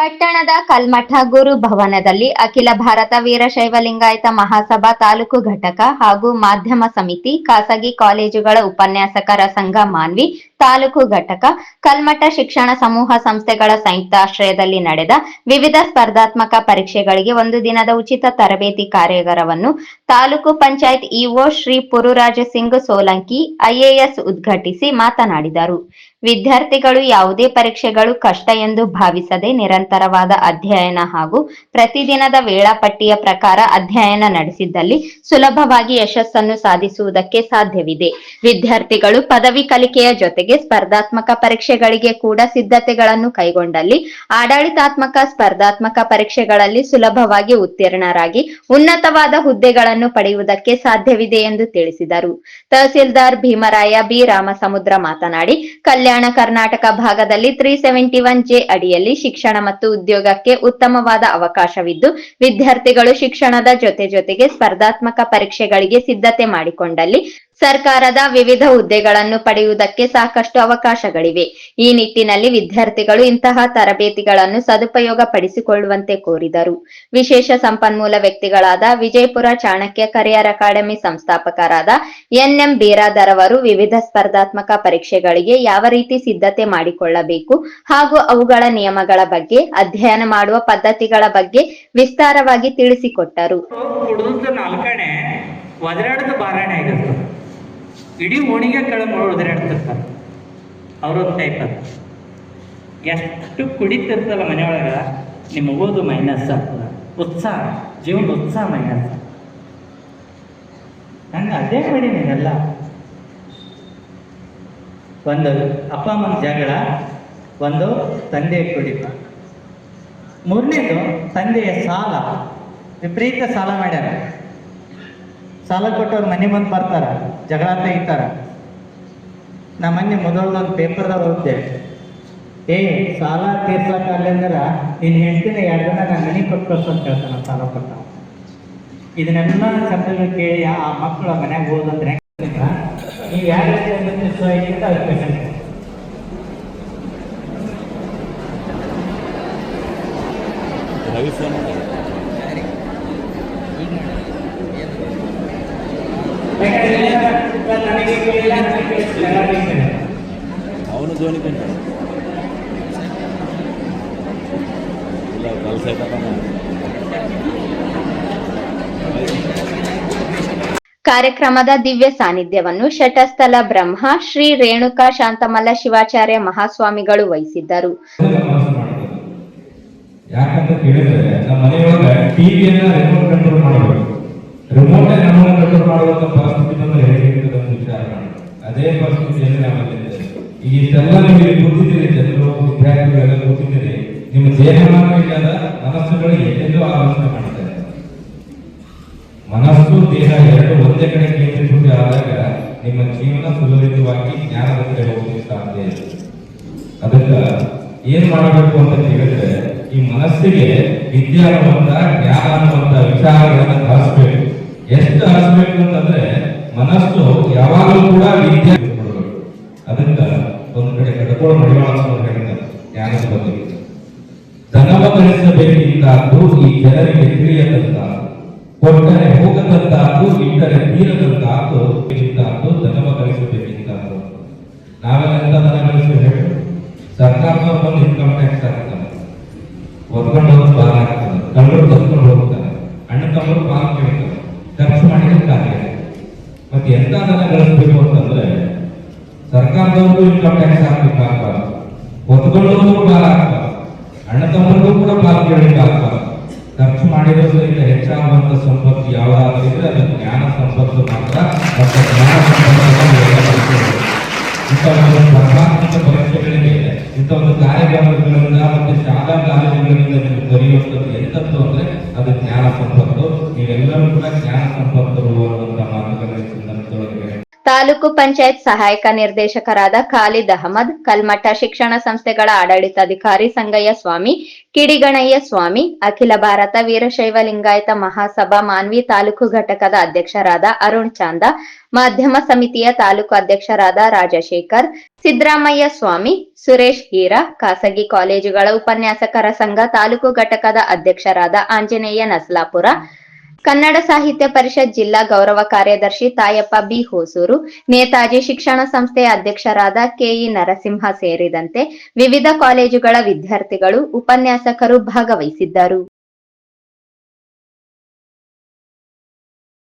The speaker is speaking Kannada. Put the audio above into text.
ಪಟ್ಟಣದ ಕಲ್ಮಠ ಗುರು ಭವನದಲ್ಲಿ ಅಖಿಲ ಭಾರತ ವೀರಶೈವ ಲಿಂಗಾಯತ ಮಹಾಸಭಾ ತಾಲೂಕು ಘಟಕ ಹಾಗೂ ಮಾಧ್ಯಮ ಸಮಿತಿ ಖಾಸಗಿ ಕಾಲೇಜುಗಳ ಉಪನ್ಯಾಸಕರ ಸಂಘ ಮಾನ್ವಿ ತಾಲೂಕು ಘಟಕ, ಕಲ್ಮಠ ಶಿಕ್ಷಣ ಸಮೂಹ ಸಂಸ್ಥೆಗಳ ಸಂಯುಕ್ತಾಶ್ರಯದಲ್ಲಿ ನಡೆದ ವಿವಿಧ ಸ್ಪರ್ಧಾತ್ಮಕ ಪರೀಕ್ಷೆಗಳಿಗೆ ಒಂದು ದಿನದ ಉಚಿತ ತರಬೇತಿ ಕಾರ್ಯಾಗಾರವನ್ನು ತಾಲೂಕು ಪಂಚಾಯತ್ ಇಒ ಶ್ರೀ ಪುರುರಾಜ ಸಿಂಗ್ ಸೋಲಂಕಿ ಐಎಎಸ್ ಉದ್ಘಾಟಿಸಿ ಮಾತನಾಡಿದರು. ವಿದ್ಯಾರ್ಥಿಗಳು ಯಾವುದೇ ಪರೀಕ್ಷೆಗಳು ಕಷ್ಟ ಎಂದು ಭಾವಿಸದೆ ನಿರಂತರವಾದ ಅಧ್ಯಯನ ಹಾಗೂ ಪ್ರತಿದಿನದ ವೇಳಾಪಟ್ಟಿಯ ಪ್ರಕಾರ ಅಧ್ಯಯನ ನಡೆಸಿದ್ದಲ್ಲಿ ಸುಲಭವಾಗಿ ಯಶಸ್ಸನ್ನು ಸಾಧಿಸುವುದಕ್ಕೆ ಸಾಧ್ಯವಿದೆ. ವಿದ್ಯಾರ್ಥಿಗಳು ಪದವಿ ಕಲಿಕೆಯ ಜೊತೆಗೆ ಸ್ಪರ್ಧಾತ್ಮಕ ಪರೀಕ್ಷೆಗಳಿಗೆ ಕೂಡ ಸಿದ್ಧತೆಗಳನ್ನು ಕೈಗೊಂಡಲ್ಲಿ ಆಡಳಿತಾತ್ಮಕ ಸ್ಪರ್ಧಾತ್ಮಕ ಪರೀಕ್ಷೆಗಳಲ್ಲಿ ಸುಲಭವಾಗಿ ಉತ್ತೀರ್ಣರಾಗಿ ಉನ್ನತವಾದ ಹುದ್ದೆಗಳನ್ನು ಪಡೆಯುವುದಕ್ಕೆ ಸಾಧ್ಯವಿದೆ ಎಂದು ತಿಳಿಸಿದರು. ತಹಸೀಲ್ದಾರ್ ಭೀಮರಾಯ ಬಿ. ರಾಮಸಮುದ್ರ ಮಾತನಾಡಿ, ಕಲ್ಯಾಣ ಕರ್ನಾಟಕ ಭಾಗದಲ್ಲಿ ತ್ರೀ ಸೆವೆಂಟಿ ಒನ್ ಜೆ ಅಡಿಯಲ್ಲಿ ಶಿಕ್ಷಣ ಮತ್ತು ಉದ್ಯೋಗಕ್ಕೆ ಉತ್ತಮವಾದ ಅವಕಾಶವಿದ್ದು, ವಿದ್ಯಾರ್ಥಿಗಳು ಶಿಕ್ಷಣದ ಜೊತೆ ಜೊತೆಗೆ ಸ್ಪರ್ಧಾತ್ಮಕ ಪರೀಕ್ಷೆಗಳಿಗೆ ಸಿದ್ಧತೆ ಮಾಡಿಕೊಂಡಲ್ಲಿ ಸರ್ಕಾರದ ವಿವಿಧ ಹುದ್ದೆಗಳನ್ನು ಪಡೆಯುವುದಕ್ಕೆ ಸಾಕಷ್ಟು ಅವಕಾಶಗಳಿವೆ. ಈ ನಿಟ್ಟಿನಲ್ಲಿ ವಿದ್ಯಾರ್ಥಿಗಳು ಇಂತಹ ತರಬೇತಿಗಳನ್ನು ಸದುಪಯೋಗ ಪಡಿಸಿಕೊಳ್ಳುವಂತೆ ಕೋರಿದರು. ವಿಶೇಷ ಸಂಪನ್ಮೂಲ ವ್ಯಕ್ತಿಗಳಾದ ವಿಜಯಪುರ ಚಾಣಕ್ಯ ಕರಿಯರ್ ಅಕಾಡೆಮಿ ಸಂಸ್ಥಾಪಕರಾದ ಎನ್ಎಂ ಬೀರಾದರ್ ಅವರು ವಿವಿಧ ಸ್ಪರ್ಧಾತ್ಮಕ ಪರೀಕ್ಷೆಗಳಿಗೆ ಯಾವ ರೀತಿ ಸಿದ್ಧತೆ ಮಾಡಿಕೊಳ್ಳಬೇಕು ಹಾಗೂ ಅವುಗಳ ನಿಯಮಗಳ ಬಗ್ಗೆ, ಅಧ್ಯಯನ ಮಾಡುವ ಪದ್ಧತಿಗಳ ಬಗ್ಗೆ ವಿಸ್ತಾರವಾಗಿ ತಿಳಿಸಿಕೊಟ್ಟರು. ಇಡೀ ಓಣಿಗೆ ಕೆಳಗೆ ಒದರಾಡ್ತಿರ್ತಾರೆ ಅವ್ರೊಂದು ಟೈಪ್ ಅದು. ಎಷ್ಟು ಕುಡಿತಿರ್ತಲ್ಲ ಮನೆಯೊಳಗೆ ನಿಮ್ಮ ಓದು ಮೈನಸ್ ಆಗ್ತದೆ. ಉತ್ಸಾಹ ಜೀವನ ಉತ್ಸಾಹ ಮೈನಸ್ ನಂಗೆ ಅದೇ ಮಾಡಿ ನೀನೆಲ್ಲ ಒಂದು ಅಪ್ಪ ಅಮ್ಮನ ಜಗಳ, ಒಂದು ತಂದೆ ಕುಡಿತ. ಮೂರನೇದು ತಂದೆಯ ಸಾಲ. ವಿಪರೀತ ಸಾಲ ಮಾಡ್ಯಾರ. ಸಾಲ ಕೊಟ್ಟವ್ರು ಮನೆ ಮುಂದೆ ಬರ್ತಾರ. ಜಗಳ ತೆಗಿತಾರ ನಾ ಮೊನ್ನೆ ಮೊದಲೊಂದು ಪೇಪರ್ದಾಗ ಓದಿದೆ. ಏ, ಸಾಲ ತೀರ್ಸಕ್ಕಾಗಲಿ ಅಂದ್ರೆ ನಿನ್ ಹೆಂಡತಿನ ಎರಡು ದಿನ ನಾನು ಮನೆ ಕೊಟ್ಟು ಅಂತ ಹೇಳ್ತಾನೆ ಸಾಲ ಕೊಟ್ಟ. ಇದನ್ನೆಲ್ಲ ಶಬ್ದಗಳು ಕೇಳಿ ಆ ಮಕ್ಕಳ ಮನ್ಯಾಗ ಓದಂದ್ರೆ ನೀವು ಯಾರು ಅಂತ ಕ್ವೆಶನ್ ರವಿ ಅವನು ಧೋನಿ ಬಂದ ಇಲ್ಲ ಕೆಲಸ ಕಾರ್ಯಕ್ರಮದ ದಿವ್ಯ ಸಾನ್ನಿಧ್ಯವನ್ನು ಶಟಸ್ಥಲ ಬ್ರಹ್ಮ ಶ್ರೀ ರೇಣುಕಾ ಶಾಂತಮಲ್ಲ ಶಿವಾಚಾರ್ಯ ಮಹಾಸ್ವಾಮಿಗಳು ವಹಿಸಿದ್ದರು. ಯಾಕಂತ ಕೇಳಿದ್ರೆ ನಮ್ಮ ಮನೆಯೊಳಗೆ ಟಿವಿಯನ್ನ ರಿಮೋಟ್ ಕಂಟ್ರೋಲ್ ಮಾಡಬೇಕು ರಿಮೋಟ್ ನಮ್ಮನ್ನು ಕಂಟ್ರೋಲ್ ಮಾಡುವಂತ ಪರಿಸ್ಥಿತಿ ಬಂದ್ರೆ ಹೇಗಿರ್ತದೆ ವಿಚಾರ ಅದೇ ಪರಿಸ್ಥಿತಿಯಲ್ಲಿ ನಾವಲ್ಲಿದ್ದೇವೆ ಈಗ ಇಷ್ಟೆಲ್ಲ ನಿಮಗೆ ಕೂತಿದ್ದೀರಿ ಜನರು ವಿದ್ಯಾರ್ಥಿಗಳೆಲ್ಲ ಕೂತಿದ್ದೀರಿ ನಿಮ್ಮ ದೇಹ ಇಲ್ಲದ ಮನಸ್ಸುಗಳು ಎಲ್ಲೆಲ್ಲೂ ಆಲೋಚನೆ ಮಾಡ್ತಾರೆ. ಮನಸ್ಸು, ದೇಹ ಎರಡು ಒಂದೇ ಕಡೆ ಕೇಂದ್ರೀಕೃತಿ ಆದಾಗ ನಿಮ್ಮ ಜೀವನ ಸುಲಲಿತವಾಗಿ ಜ್ಞಾನದ ಕಡೆ ಹೋಗಲಿಕ್ಕೆ ಸಾಧ್ಯ ಇದೆ ಅದಕ್ಕೆ ಏನ್ ಮಾಡಬೇಕು ಅಂತ ಹೇಳಿದ್ರೆ ಈ ಮನಸ್ಸಿಗೆ ವಿದ್ಯೆ ಅನ್ನುವಂತ ಜ್ಞಾನ ಅನ್ನುವಂತ ವಿಚಾರಗಳನ್ನ ಹರಿಸ್ಬೇಕು ಎಷ್ಟು ಹರಿಸ್ಬೇಕು ಅಂತಂದ್ರೆ ಮನಸ್ಸು ಯಾವಾಗಲೂ ಕೂಡ ವಿದ್ಯೆ ಅದಕ್ಕ ಒಂದು ಕಡೆ ಮಡಿವಾಳ ಜ್ಞಾನ ಜ್ಞಾನದ ಬಗ್ಗೆ ಧನವ ಗಳಿಸಬೇಕಿದ್ದಾದ್ದು ಈ ಜನರಿಗೆ ತಿಳಿಯದಂತಾದ್ದು ಕೊಟ್ಟರೆ ಹೋಗದಂತಾದ್ದು ಇಟ್ಟರೆ ತೀರದಂತಾದ್ದು ಇದ್ದಾದ್ದು ಧನವ ಗಳಿಸಬೇಕಿದ್ದಾದ್ದು ನಾವೆಲ್ಲ ಧನ ಗಳಿಸಿ ಹೇಳಿ? ಸರ್ಕಾರದವ್ರು ಬಂದು ಇನ್ಕಮ್ ಟ್ಯಾಕ್ಸ್ ಹೊತ್ಕೊಂಡು ಹೋಗೋದು ಬಾರ ಆಗ್ತದೆ ಕಣ್ಣು ತಂದ್ಕೊಂಡು ಹೋಗ್ತಾರೆ ಅಣ್ಣ ತಮ್ಮ ಪಾಲ್ ಮತ್ತೆ ಎಂತ ಧನ ಗಳಿಸ್ಬೇಕು ಅಂತಂದ್ರೆ ಸರ್ಕಾರದವ್ರಿಗೂ ಇನ್ಕಮ್ ಟ್ಯಾಕ್ಸ್ ಹಾಕ್ಲಿಕ್ಕೆ ಆಗ್ಬಾರ್ದು ಹೊತ್ಕೊಳ್ಳೋದು ಬಾರ ಆಗ್ಬಾರ್ದು ಅಣ್ಣ ತಮ್ಮರಿಗೂ ಕೂಡ ಪಾಲ್ ಕೇಳಲಿಕ್ಕೆ ಆಗ್ಬಾರ್ದು ಖರ್ಚು ಮಾಡಿರೋದ್ರಿಂದ ಹೆಚ್ಚಾಗುವಂತ ಸಂಪತ್ತು ಯಾವ್ದಾದ್ರು ಇದ್ರೆ ಅದು ಜ್ಞಾನ ಸಂಪತ್ತು ಮಾತ್ರ. ಮತ್ತು ಜ್ಞಾನ ಸಂಪತ್ತು ಸ್ಪರ್ಧಾತ್ಮಕ ಪರೀಕ್ಷೆಗಳಿಗೆ ಇಂಥ ಒಂದು ಕಾರ್ಯಕ್ರಮಗಳಿಂದ ಮತ್ತೆ ಶಾಲಾ ಕಾಲೇಜುಗಳಿಂದ ನೀವು ಕಲಿಯುವಂಥದ್ದು ಎಂಥದ್ದು ಅಂದ್ರೆ ಅದು ಜ್ಞಾನ ಸಂಪತ್ತು. ನೀವೆಲ್ಲರೂ ಕೂಡ ಜ್ಞಾನ ಸಂಪತ್ತು ಅನ್ನುವಂಥ ಸಂದರ್ಭದೊಳಗೆ ತಾಲೂಕು ಪಂಚಾಯತ್ ಸಹಾಯಕ ನಿರ್ದೇಶಕರಾದ ಖಾಲಿದ್ ಅಹಮದ್, ಕಲ್ಮಠ ಶಿಕ್ಷಣ ಸಂಸ್ಥೆಗಳ ಆಡಳಿತಾಧಿಕಾರಿ ಸಂಗಯ್ಯ ಸ್ವಾಮಿ, ಕಿಡಿಗಣಯ್ಯ ಸ್ವಾಮಿ, ಅಖಿಲ ಭಾರತ ವೀರಶೈವ ಲಿಂಗಾಯತ ಮಹಾಸಭಾ ಮಾನ್ವಿ ತಾಲೂಕು ಘಟಕದ ಅಧ್ಯಕ್ಷರಾದ ಅರುಣ್ ಚಾಂದ, ಮಾಧ್ಯಮ ಸಮಿತಿಯ ತಾಲೂಕು ಅಧ್ಯಕ್ಷರಾದ ರಾಜಶೇಖರ್, ಸಿದ್ದರಾಮಯ್ಯ ಸ್ವಾಮಿ, ಸುರೇಶ್ ಹೀರಾ, ಖಾಸಗಿ ಕಾಲೇಜುಗಳ ಉಪನ್ಯಾಸಕರ ಸಂಘ ತಾಲೂಕು ಘಟಕದ ಅಧ್ಯಕ್ಷರಾದ ಆಂಜನೇಯ ನಸ್ಲಾಪುರ ಕನ್ನಡ ಸಾಹಿತ್ಯ ಪರಿಷತ್ ಜಿಲ್ಲಾ ಗೌರವ ಕಾರ್ಯದರ್ಶಿ ತಾಯಪ್ಪ ಬಿ ಹೊಸೂರು, ನೇತಾಜಿ ಶಿಕ್ಷಣ ಸಂಸ್ಥೆಯ ಅಧ್ಯಕ್ಷರಾದ ಕೆಇ ನರಸಿಂಹ ಸೇರಿದಂತೆ ವಿವಿಧ ಕಾಲೇಜುಗಳ ವಿದ್ಯಾರ್ಥಿಗಳು, ಉಪನ್ಯಾಸಕರು ಭಾಗವಹಿಸಿದ್ದರು.